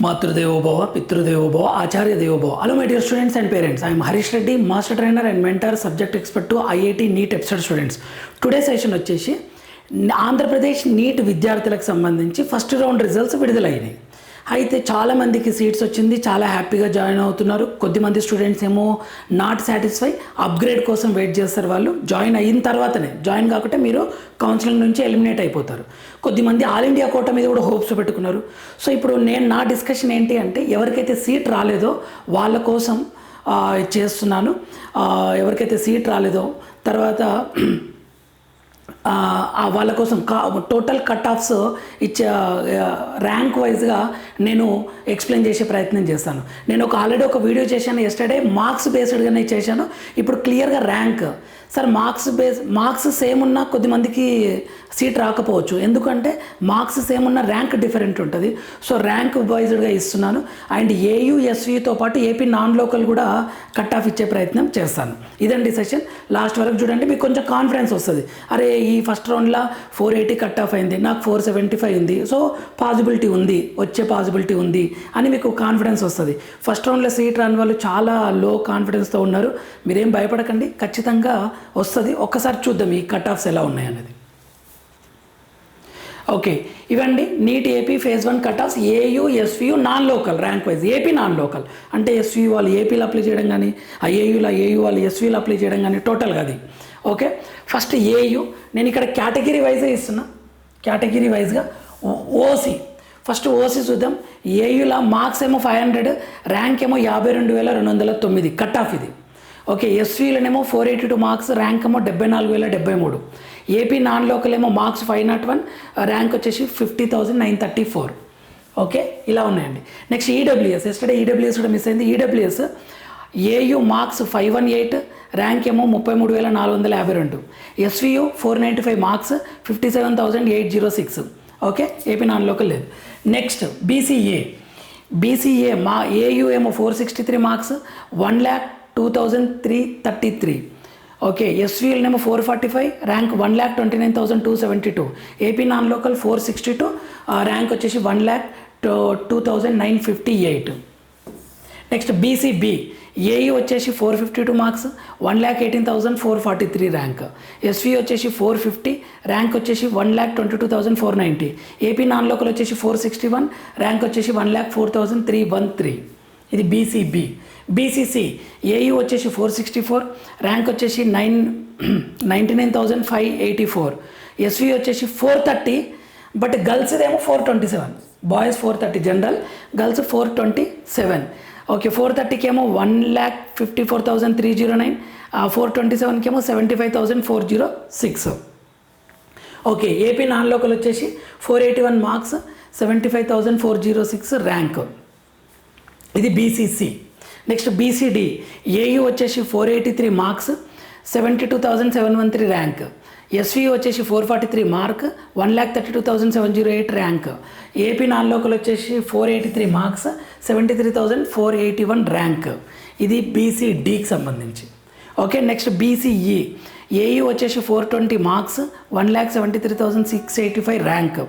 మాతృదేవోభవ పితృదేవోభవ ఆచార్య దేవోభవ hello my dear students and parents I'm Harish Reddy master trainer and mentor subject expert to IIT NEET episode students today session వచ్చేసి Andhra Pradesh neat విద్యార్థులకు సంబంధించి first round results విడుదలయ్యాయి అయితే చాలామందికి సీట్స్ వచ్చింది చాలా హ్యాపీగా జాయిన్ అవుతున్నారు. కొద్దిమంది స్టూడెంట్స్ ఏమో నాట్ సాటిస్ఫై అప్గ్రేడ్ కోసం వెయిట్ చేస్తారు వాళ్ళు. జాయిన్ అయిన తర్వాతనే జాయిన్ కాకుంటే మీరు కౌన్సిలింగ్ నుంచి ఎలిమినేట్ అయిపోతారు. కొద్దిమంది ఆల్ ఇండియా కోట మీద కూడా హోప్స్ పెట్టుకున్నారు. సో ఇప్పుడు నేను నా డిస్కషన్ ఏంటి అంటే ఎవరికైతే సీట్ రాలేదో వాళ్ళ కోసం చేస్తున్నాను. ఎవరికైతే సీట్ రాలేదో తర్వాత వాళ్ళ కోసం కా టోటల్ కట్ ఆఫ్స్ ఇచ్చే ర్యాంక్ వైజ్గా నేను ఎక్స్ప్లెయిన్ చేసే ప్రయత్నం చేస్తాను నేను ఒక ఆల్రెడీ ఒక వీడియో చేశాను ఎస్టర్డే మార్క్స్ బేస్డ్గానే చేశాను. ఇప్పుడు క్లియర్గా rank sir marks base marks same ఉన్నా కొద్దిమందికి సీట్ రాకపోవచ్చు. ఎందుకంటే మార్క్స్ సేమ్ ఉన్న ర్యాంక్ డిఫరెంట్ ఉంటుంది. సో ర్యాంక్ వైజ్డ్గా ఇస్తున్నాను. అండ్ ఏయుఎస్వితో పాటు ఏపీ నాన్ లోకల్ కూడా కట్ ఆఫ్ ఇచ్చే ప్రయత్నం చేస్తాను. ఇదండి సెషన్ లాస్ట్ వరకు చూడండి మీకు కొంచెం కాన్ఫిడెన్స్ వస్తుంది. అరే ఈ ఈ ఫస్ట్ రౌండ్లో ఫోర్ ఎయిటీ కట్ ఆఫ్ అయింది. నాకు ఫోర్ సెవెంటీ ఫైవ్ ఉంది. సో పాసిబిలిటీ ఉంది. వచ్చే పాసిబిలిటీ ఉంది అని మీకు కాన్ఫిడెన్స్ వస్తుంది. ఫస్ట్ రౌండ్లో సీట్ రాని వాళ్ళు చాలా లో కాన్ఫిడెన్స్తో ఉన్నారు. మీరేం భయపడకండి. ఖచ్చితంగా వస్తుంది. ఒక్కసారి చూద్దాం ఈ కట్ ఆఫ్స్ ఎలా ఉన్నాయనేది. ఓకే. ఇవండి NEET AP phase one cut off AU SVU non local rank wise AP non local అంటే ఎస్వీ వాళ్ళు ఏపీలో అప్లై చేయడం కానీ ఆ ఏయూలో ఏయూ వాళ్ళు ఎస్వీలో అప్లై చేయడం కానీ టోటల్గా అది. ఓకే? ఫస్ట్ ఏయూ నేను ఇక్కడ కేటగిరీ వైజే ఇస్తున్నా? కేటగిరీ వైజ్గా ఓసీ ఫస్ట్ ఓసీ చూద్దాం. ఏయూలో మార్క్స్ ఏమో ఫైవ్ హండ్రెడ్ ర్యాంక్ ఏమో యాభై రెండు వేల రెండు వందల తొమ్మిది. కట్ ఆఫ్ ఇది. Okay ఎస్వీలనేమో four eighty two marks rank ఏమో డెబ్బై నాలుగు వేల డెబ్బై మూడు. ఏపీ నాన్ లోకల్ ఏమో marks five naught one rank వచ్చేసి fifty thousand nine thirty four. Okay? ఇలా ఉన్నాయండి. Next EWS. ఎస్టర్డే ఈడబ్ల్యూఎస్ కూడా మిస్ అయింది. EWS AU marks five one eight rank ఏమో ముప్పై మూడు వేల నాలుగు వందల యాభై రెండు. SVU four ninety five marks fifty seven thousand eight zero six. Okay? AP non local లేదు. Next BCA. బీసీఏ మా ఏయు ఏమో four sixty three marks one lakh two thousand three thirty three. Okay SVL number four forty five rank one lakh twenty nine thousand two seventy two AP non local four sixty two rank వచ్చేసి one lakh two thousand nine fifty eight next BCB AE వచ్చేసి four fifty two marks one lakh eighteen thousand four forty three rank SV వచ్చేసి four fifty rank వచ్చేసి one lakh twenty two thousand four ninety AP non local వచ్చేసి four sixty one rank వచ్చేసి one lakh four thousand three one three ఇది BCB BCC AU వచ్చేసి four sixty four rank వచ్చేసి nine ninety nine thousand five eighty four SV వచ్చేసి four thirty but girls ఏమో four twenty seven boys four thirty general girls four twenty seven okay four థర్టీకి ఏమో one lakh fifty four thousand three zero nine four twenty సెవెన్కి ఏమో seventy five thousand four zero six okay AP non local వచ్చేసి four eighty one marks seventy five thousand four zero six rank ఇది BCC next BCD AU వచ్చేసి four eighty three marks seventy two thousand seven one three rank SV వచ్చేసి four forty three mark one lakh thirty two thousand seven zero eight rank AP non local వచ్చేసి four eighty three marks seventy three thousand four eighty one rank ఇది బీసీడీకి సంబంధించి okay next BCE AU వచ్చేసి four twenty marks one lakh seventy three thousand six eighty five rank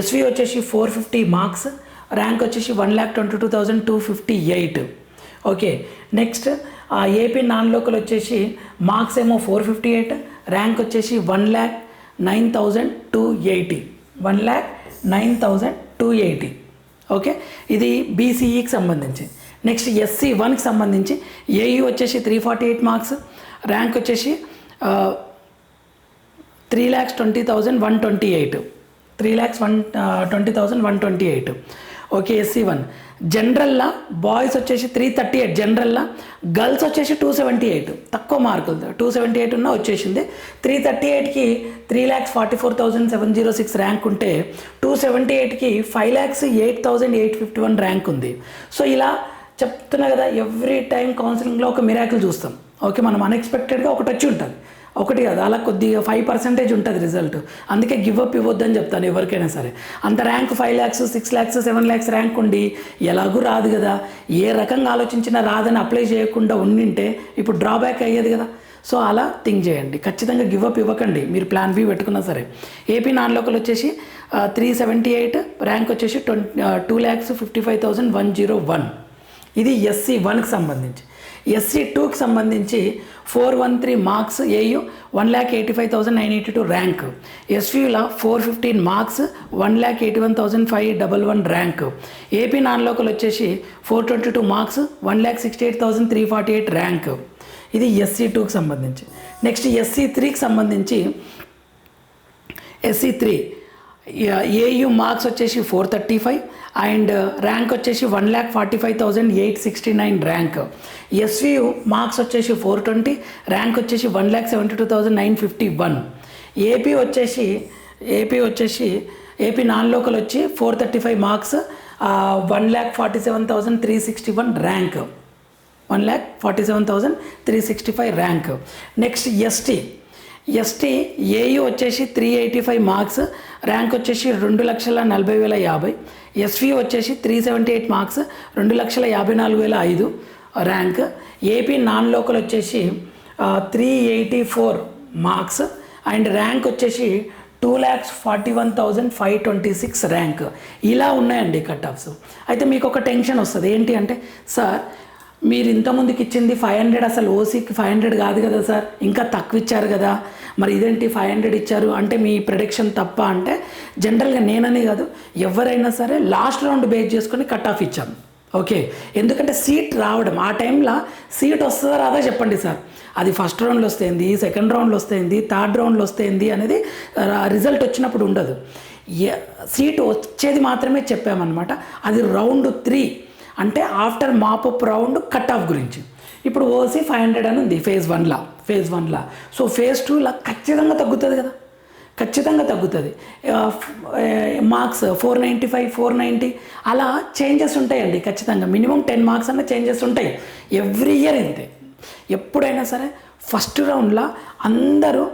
SV వచ్చేసి four fifty marks rank వచ్చేసి one lakh twenty two thousand two fifty eight okay next ఆ AP non local వచ్చేసి marks ఏమో four fifty eight rank వచ్చేసి one lakh nine thousand two eighty one lakh nine thousand two eighty okay ఇది బీసీఈకి సంబంధించి. Next SC వన్కి సంబంధించి AU వచ్చేసి three forty eight marks rank వచ్చేసి three lakhs twenty thousand one twenty eight three lakhs one twenty thousand one twenty eight okay SC one. జనరల్లా boys వచ్చేసి three thirty eight జనరల్లా girls వచ్చేసి two seventy eight తక్కువ మార్కులు. Two seventy eight ఉన్న వచ్చేసింది. Three thirty ఎయిట్కి three lakhs forty four thousand seven zero six rank ఉంటే two seventy ఎయిట్కి five lakhs eight thousand eight fifty one rank ఉంది. సో ఇలా చెప్తున్నా కదా ఎవ్రీ టైం కౌన్సిలింగ్లో ఒక మిరాకిల్ చూస్తాం. ఓకే మనం అన్ఎక్స్పెక్టెడ్గా ఒకటి వచ్చి ఉంటుంది. ఒకటి కాదు అలా కొద్దిగా ఫైవ్ పర్సెంటేజ్ ఉంటుంది రిజల్ట్ అందుకే గివ్ అప్ ఇవ్వద్దని చెప్తాను ఎవరికైనా సరే. అంత rank five lakhs six lakhs seven lakhs rank ఉండి ఎలాగూ రాదు కదా. ఏ రకంగా ఆలోచించినా రాదని అప్లై చేయకుండా ఉండింటే ఇప్పుడు డ్రాబ్యాక్ అయ్యేది కదా. సో అలా థింక్ చేయండి. ఖచ్చితంగా గివ్ అప్ ఇవ్వకండి. మీరు ప్లాన్ బి పెట్టుకున్నా సరే. ఏపీ నాన్ లోకల్ వచ్చేసి త్రీ సెవెంటీ ఎయిట్ ర్యాంక్ వచ్చేసి twenty two lakhs fifty five thousand one zero one ఇది ఎస్సీ వన్కి సంబంధించి. ఎస్సీ టూకి సంబంధించి four one three marks AU one lakh eighty five thousand nine eighty two rank ఎస్వీల four fifteen marks one lakh eighty one thousand five double one rank AP non local వచ్చేసి four twenty two marks one lakh sixty eight thousand three forty eight rank ఇది SC టూకి సంబంధించి next SC త్రీకి సంబంధించి SC three AU marks వచ్చేసి four thirty five and rank వచ్చేసి one lakh forty five thousand eight sixty nine rank SVU marks వచ్చేసి four twenty rank వచ్చేసి one lakh seventy two thousand nine fifty one AP వచ్చేసి AP వచ్చేసి AP non local వచ్చి four thirty five marks one lakh forty seven thousand three sixty one rank one lakh forty seven thousand three sixty five rank next ST ST AU వచ్చేసి three eighty five marks rank వచ్చేసి రెండు లక్షల నలభై వేల యాభై. SV వచ్చేసి three seventy eight marks రెండు లక్షల యాభై నాలుగు వేల ఐదు ర్యాంక్ ఏపీ నాన్ లోకల్ వచ్చేసి three eighty four marks and rank వచ్చేసి two lakhs forty one thousand five twenty six rank ఇలా ఉన్నాయండి కట్ ఆఫ్స్ అయితే మీకు ఒక టెన్షన్ వస్తుంది. ఏంటి అంటే సార్ మీరు ఇంతకుముందుకు ఇచ్చింది ఫైవ్ హండ్రెడ్ అసలు ఓసీకి ఫైవ్ హండ్రెడ్ కాదు కదా సార్. ఇంకా తక్కువ ఇచ్చారు కదా. మరి ఇదేంటి ఫైవ్ హండ్రెడ్ ఇచ్చారు? అంటే మీ ప్రొడిక్షన్ తప్ప అంటే జనరల్గా నేననే కాదు ఎవరైనా సరే లాస్ట్ రౌండ్ బేస్ చేసుకొని కట్ ఆఫ్ ఇచ్చాను ఓకే ఎందుకంటే సీట్ రావడం ఆ టైంలో సీట్ వస్తుందా రాదా చెప్పండి సార్. అది ఫస్ట్ రౌండ్లో వస్తేంది సెకండ్ రౌండ్లో వస్తేంది థర్డ్ రౌండ్లో వస్తేంది అనేది రిజల్ట్ వచ్చినప్పుడు ఉండదు. ఎ- సీట్ వచ్చేది మాత్రమే చెప్పామన్నమాట. అది రౌండ్ త్రీ అంటే after mop up round cut off గురించి. ఇప్పుడు ఓసీ ఫైవ్ హండ్రెడ్ అని ఉంది ఫేజ్ వన్లా ఫేజ్ వన్లా సో ఫేజ్ టూలా ఖచ్చితంగా తగ్గుతుంది కదా? ఖచ్చితంగా తగ్గుతుంది. Marks four ninety five four ninety అలా చేంజెస్ ఉంటాయండి ఖచ్చితంగా. మినిమం టెన్ మార్క్స్ అన్న చేంజెస్ ఉంటాయి. ఎవ్రీ ఇయర్ ఇంతే ఎప్పుడైనా సరే ఫస్ట్ రౌండ్లో అందరూ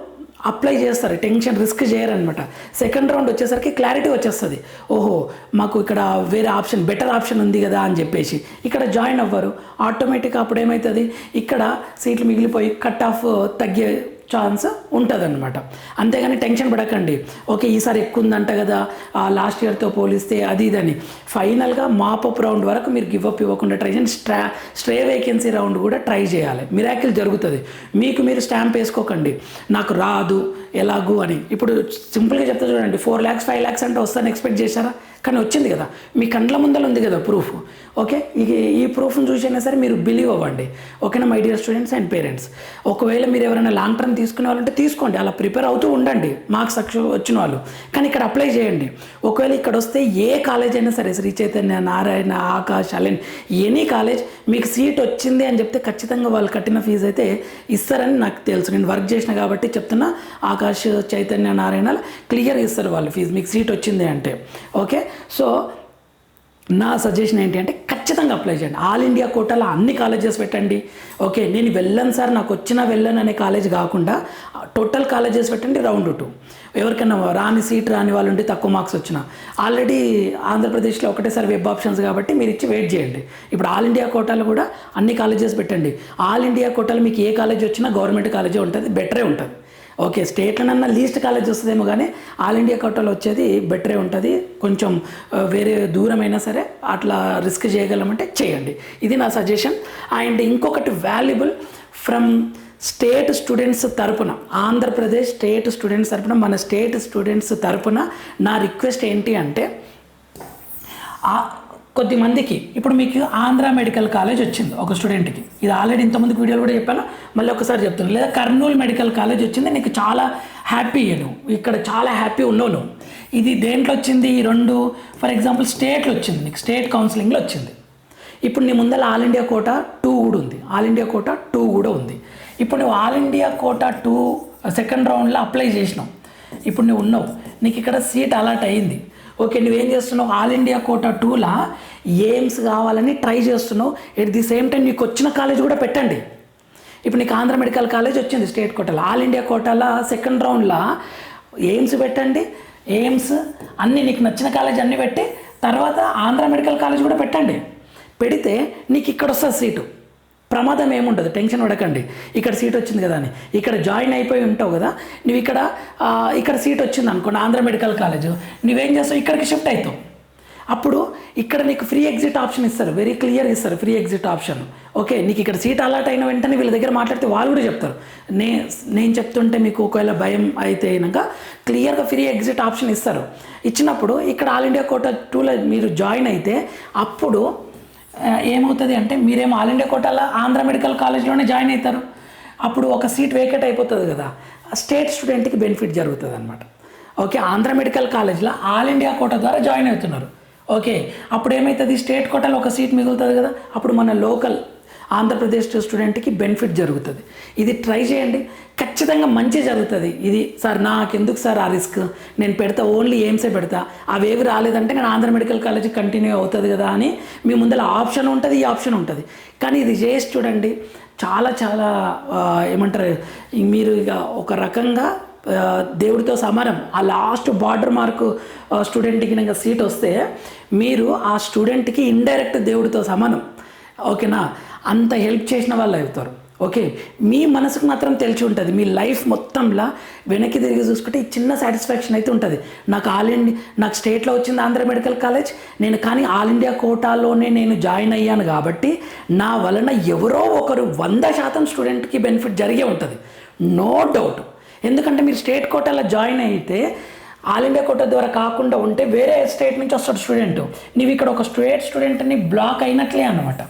అప్లై చేస్తారు టెన్షన్ రిస్క్ చేయరనమాట. సెకండ్ రౌండ్ వచ్చేసరికి క్లారిటీ వచ్చేస్తుంది. ఓహో మాకు ఇక్కడ వేరే ఆప్షన్ బెటర్ ఆప్షన్ ఉంది కదా అని చెప్పేసి. ఇక్కడ జాయిన్ అవ్వరు. ఆటోమేటిక్గా అప్పుడు ఏమవుతుంది ఇక్కడ సీట్లు మిగిలిపోయి కట్ ఆఫ్ తగ్గే ఛాన్స్ ఉంటుందన్నమాట. అంతేగాని టెన్షన్ పడకండి. ఓకే ఈసారి ఎక్కువ ఉందంట కదా లాస్ట్ ఇయర్తో పోలిస్తే అది ఇదని ఫైనల్గా మాపప్ రౌండ్ వరకు మీరు గివ్అప్ ఇవ్వకుండా ట్రై చేయండి. స్ట్రా స్ట్రే వేకెన్సీ రౌండ్ కూడా ట్రై చేయాలి. మిరాకిల్ జరుగుతుంది. మీకు మీరు స్టాంప్ వేసుకోకండి. నాకు రాదు ఎలాగూ అని. ఇప్పుడు సింపుల్గా చెప్తా చూడండి ఫోర్ ల్యాక్స్ ఫైవ్ ల్యాక్స్ అంటే వస్తాను ఎక్స్పెక్ట్ చేశారా? కానీ వచ్చింది కదా. మీ కండ్ల ముందర ఉంది కదా ప్రూఫ్. ఓకే? ఇక ఈ ప్రూఫ్ని చూసైనా సరే మీరు బిలీవ్ అవ్వండి. ఓకేనా my dear students and parents? ఒకవేళ మీరు ఎవరైనా లాంగ్ టర్మ్ తీసుకునే వాళ్ళంటే తీసుకోండి. అలా ప్రిపేర్ అవుతూ ఉండండి. మార్క్స్ వచ్చిన వాళ్ళు. కానీ ఇక్కడ అప్లై చేయండి. ఒకవేళ ఇక్కడ వస్తే ఏ కాలేజ్ అయినా సరే Sri Chaitanya Narayana Aakash Allen any college మీకు సీట్ వచ్చింది అని చెప్తే ఖచ్చితంగా వాళ్ళు కట్టిన ఫీజు అయితే ఇస్తారని నాకు తెలుసు. నేను వర్క్ చేసిన కాబట్టి చెప్తున్నా. ఆకాష్ చైతన్య నారాయణ క్లియర్ ఇస్తారు వాళ్ళు ఫీజు మీకు సీట్ వచ్చింది అంటే. ఓకే సో నా సజెషన్ ఏంటి అంటే ఖచ్చితంగా అప్లై చేయండి. ఆల్ ఇండియా కోటాలో అన్ని కాలేజెస్ పెట్టండి. ఓకే నేను వెళ్ళను సార్ నాకు వచ్చినా వెళ్ళను అనే కాలేజ్ కాకుండా టోటల్ కాలేజెస్ పెట్టండి రౌండ్ టూ ఎవరికైనా రాని సీట్ రాని వాళ్ళు ఉంటే తక్కువ మార్క్స్ వచ్చిన. ఆల్రెడీ ఆంధ్రప్రదేశ్లో ఒకటేసారి వెబ్ ఆప్షన్స్ కాబట్టి మీరు ఇచ్చి వెయిట్ చేయండి. ఇప్పుడు ఆల్ ఇండియా కోటాలో కూడా అన్ని కాలేజెస్ పెట్టండి. ఆల్ ఇండియా కోటాలు మీకు ఏ కాలేజ్ వచ్చినా గవర్నమెంట్ కాలేజే ఉంటుంది. బెటరే ఉంటుంది. ఓకే స్టేట్లోనన్నా లీస్ట్ కాలేజ్ వస్తుందేమో కానీ ఆల్ ఇండియా కోటాలో వచ్చేది బెటరే ఉంటుంది. కొంచెం వేరే దూరమైనా సరే అట్లా రిస్క్ చేయగలమంటే చేయండి. ఇది నా సజెషన్. అండ్ ఇంకొకటి వాల్యుబుల్ ఫ్రమ్ స్టేట్ స్టూడెంట్స్ తరపున ఆంధ్రప్రదేశ్ స్టేట్ స్టూడెంట్స్ తరపున మన స్టేట్ స్టూడెంట్స్ తరపున నా రిక్వెస్ట్ ఏంటి అంటే కొద్దిమందికి కొద్ది మందికి. ఇప్పుడు మీకు ఆంధ్ర మెడికల్ కాలేజ్ వచ్చింది ఒక స్టూడెంట్కి. ఇది ఆల్రెడీ ఇంతమందికి వీడియోలు కూడా చెప్పాను. మళ్ళీ ఒకసారి చెప్తాను లేదా కర్నూలు మెడికల్ కాలేజ్ వచ్చింది. నీకు చాలా హ్యాపీ నువ్వు. ఇక్కడ చాలా హ్యాపీ ఉన్నావు నువ్వు. ఇది దేంట్లో వచ్చింది? ఈ రెండు ఫర్ ఎగ్జాంపుల్ స్టేట్లో వచ్చింది నీకు. స్టేట్ కౌన్సిలింగ్లో వచ్చింది. ఇప్పుడు నీ ముందర ఆల్ ఇండియా కోట టూ కూడా ఉంది. ఆల్ ఇండియా కోట టూ కూడా ఉంది. ఇప్పుడు నువ్వు all India quota two second రౌండ్లో అప్లై చేసినావు. ఇప్పుడు నువ్వు ఉన్నావు. నీకు ఇక్కడ సీట్ అలాట్ అయ్యింది ఓకే నువ్వేం చేస్తున్నావు? ఆల్ ఇండియా కోటా టూలా ఎయిమ్స్ కావాలని ట్రై చేస్తున్నావు. ఎట్ ది సేమ్ టైం నీకు వచ్చిన కాలేజ్ కూడా పెట్టండి. ఇప్పుడు నీకు ఆంధ్ర మెడికల్ కాలేజ్ వచ్చింది స్టేట్ కోటాలో. ఆల్ ఇండియా కోటాలో సెకండ్ రౌండ్లో ఎయిమ్స్ పెట్టండి. ఎయిమ్స్ అన్నీ నీకు నచ్చిన కాలేజ్ అన్నీ పెట్టి తర్వాత ఆంధ్ర మెడికల్ కాలేజ్ కూడా పెట్టండి. పెడితే నీకు ఇక్కడ వస్తుంది సీటు. ప్రమాదం ఏముండదు టెన్షన్ పడకండి. ఇక్కడ సీట్ వచ్చింది కదా అని. ఇక్కడ జాయిన్ అయిపోయి ఉంటావు కదా నువ్వు ఇక్కడ ఇక్కడ సీట్ వచ్చింది అనుకోండి ఆంధ్ర మెడికల్ కాలేజ్. నువ్వేం చేస్తావు? ఇక్కడికి షిఫ్ట్ అవుతావు. అప్పుడు ఇక్కడ నీకు ఫ్రీ ఎగ్జిట్ ఆప్షన్ ఇస్తారు వెరీ క్లియర్ ఇస్తారు ఫ్రీ ఎగ్జిట్ ఆప్షన్ ఓకే నీకు ఇక్కడ సీట్ అలాట్ అయిన వెంటనే వీళ్ళ దగ్గర మాట్లాడితే వాళ్ళు కూడా చెప్తారు. నే నేను చెప్తుంటే మీకు ఒకవేళ భయం అయితే అయినాక క్లియర్గా ఫ్రీ ఎగ్జిట్ ఆప్షన్ ఇస్తారు. ఇచ్చినప్పుడు ఇక్కడ ఆల్ ఇండియా కోటా టూలో మీరు జాయిన్ అయితే అప్పుడు ఏమవుతుంది అంటే మీరేమో ఆల్ ఇండియా కోటాలో ఆంధ్ర మెడికల్ కాలేజ్లోనే జాయిన్ అవుతారు. అప్పుడు ఒక సీట్ వేకెట్ అయిపోతుంది కదా. స్టేట్ స్టూడెంట్కి బెనిఫిట్ జరుగుతుంది అనమాట ఓకే ఆంధ్ర మెడికల్ కాలేజ్లో ఆల్ ఇండియా కోట ద్వారా జాయిన్ అవుతున్నారు. ఓకే అప్పుడు ఏమవుతుంది స్టేట్ కోటాలో ఒక సీట్ మిగులుతుంది కదా. అప్పుడు మన లోకల్ ఆంధ్రప్రదేశ్ స్టూడెంట్కి బెనిఫిట్ జరుగుతుంది. ఇది ట్రై చేయండి. ఖచ్చితంగా మంచి జరుగుతుంది. ఇది సార్ నాకెందుకు సార్ ఆ రిస్క్? నేను పెడతా ఓన్లీ ఎయిమ్సే పెడతా. అవేవి రాలేదంటే నేను ఆంధ్ర మెడికల్ కాలేజ్ కంటిన్యూ అవుతుంది కదా అని మీ ముందర ఆప్షన్ ఉంటుంది ఈ ఆప్షన్ ఉంటుంది. కానీ ఇది చేసి చూడండి. చాలా చాలా ఏమంటారు మీరు ఇక ఒక రకంగా దేవుడితో సమానం. ఆ లాస్ట్ బార్డర్ మార్కు స్టూడెంట్కి కనుక సీట్ వస్తే మీరు ఆ స్టూడెంట్కి ఇండైరెక్ట్ దేవుడితో సమానం. ఓకేనా? అంత హెల్ప్ చేసిన వాళ్ళు అవుతారు. ఓకే? మీ మనసుకు మాత్రం తెలిసి ఉంటుంది. మీ లైఫ్ మొత్తంలో వెనక్కి తిరిగి చూసుకుంటే ఈ చిన్న సాటిస్ఫాక్షన్ అయితే ఉంటుంది. నాకు ఆల్ ఇండియా నాకు స్టేట్లో వచ్చింది ఆంధ్ర మెడికల్ కాలేజ్ నేను కానీ ఆల్ ఇండియా కోటాలోనే నేను జాయిన్ అయ్యాను కాబట్టి నా వలన ఎవరో ఒకరు వంద శాతం స్టూడెంట్కి బెనిఫిట్ జరిగే ఉంటుంది. నో డౌట్ ఎందుకంటే మీరు స్టేట్ కోటాలో జాయిన్ అయితే ఆల్ ఇండియా కోటా ద్వారా కాకుండా ఉంటే వేరే స్టేట్ నుంచి వస్తాడు స్టూడెంట్ నీవు ఇక్కడ ఒక స్టేట్ స్టూడెంట్ని బ్లాక్ అయినట్లే అనమాట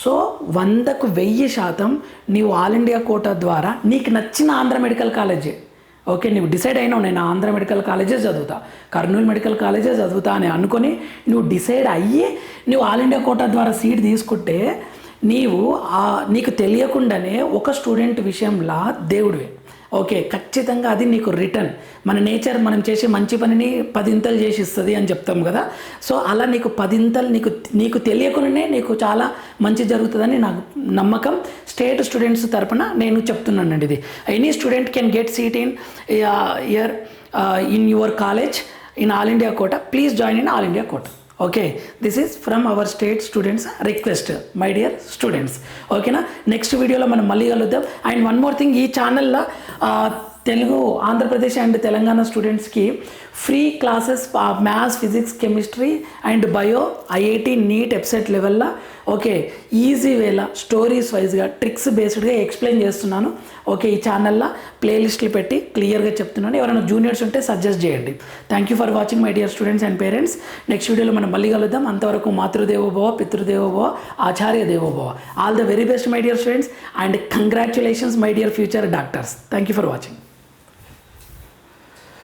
సో వందకు వెయ్యి శాతం నీవు ఆల్ ఇండియా కోటా ద్వారా నీకు నచ్చిన ఆంధ్ర మెడికల్ కాలేజే. ఓకే నువ్వు డిసైడ్ అయినావు నేను ఆంధ్ర మెడికల్ కాలేజే చదువుతా. కర్నూలు మెడికల్ కాలేజే చదువుతా అని అనుకొని నువ్వు డిసైడ్ అయ్యి నువ్వు ఆల్ ఇండియా కోటా ద్వారా సీట్ తీసుకుంటే నీవు నీకు తెలియకుండానే ఒక స్టూడెంట్ విషయంలో దేవుడివే. ఓకే ఖచ్చితంగా అది నీకు రిటర్న్. మన నేచర్ మనం చేసే మంచి పనిని పదింతలు చేసి ఇస్తుంది అని చెప్తాం కదా. సో అలా నీకు పదింతలు నీకు నీకు తెలియకుండానే నీకు చాలా మంచి జరుగుతుందని నాకు నమ్మకం. స్టేట్ స్టూడెంట్స్ తరపున నేను చెప్తున్నానండి ఇది. Any student can get seat in year in your college in all India quota please join in all India quota okay this is from our state students request my dear students ఓకేనా next వీడియోలో మనం మళ్ళీ కలుద్దాం. And one more thing ఈ ఛానల్లో Telugu Andhra Pradesh and Telangana స్టూడెంట్స్కి free classes maths physics chemistry and bio IIT NEET website లెవెల్లో okay easy వేలా స్టోరీస్ వైజ్గా ట్రిక్స్ బేస్డ్గా ఎక్స్ప్లెయిన్ చేస్తున్నాను. ఓకే ఈ ఛానల్లో ప్లేలిస్ట్లు పెట్టి క్లియర్గా చెప్తున్నాను. ఎవరైనా జూనియర్స్ ఉంటే సజెస్ట్ చేయండి. Thank you for watching my dear students and parents next వీడియోలో మనం మళ్ళీ కలుద్దాం. అంతవరకు మాతృదేవోభవ పితృదేవోభవ ఆచార్య దేవోభవ all the very best my dear students and congratulations my dear future doctors thank you for watching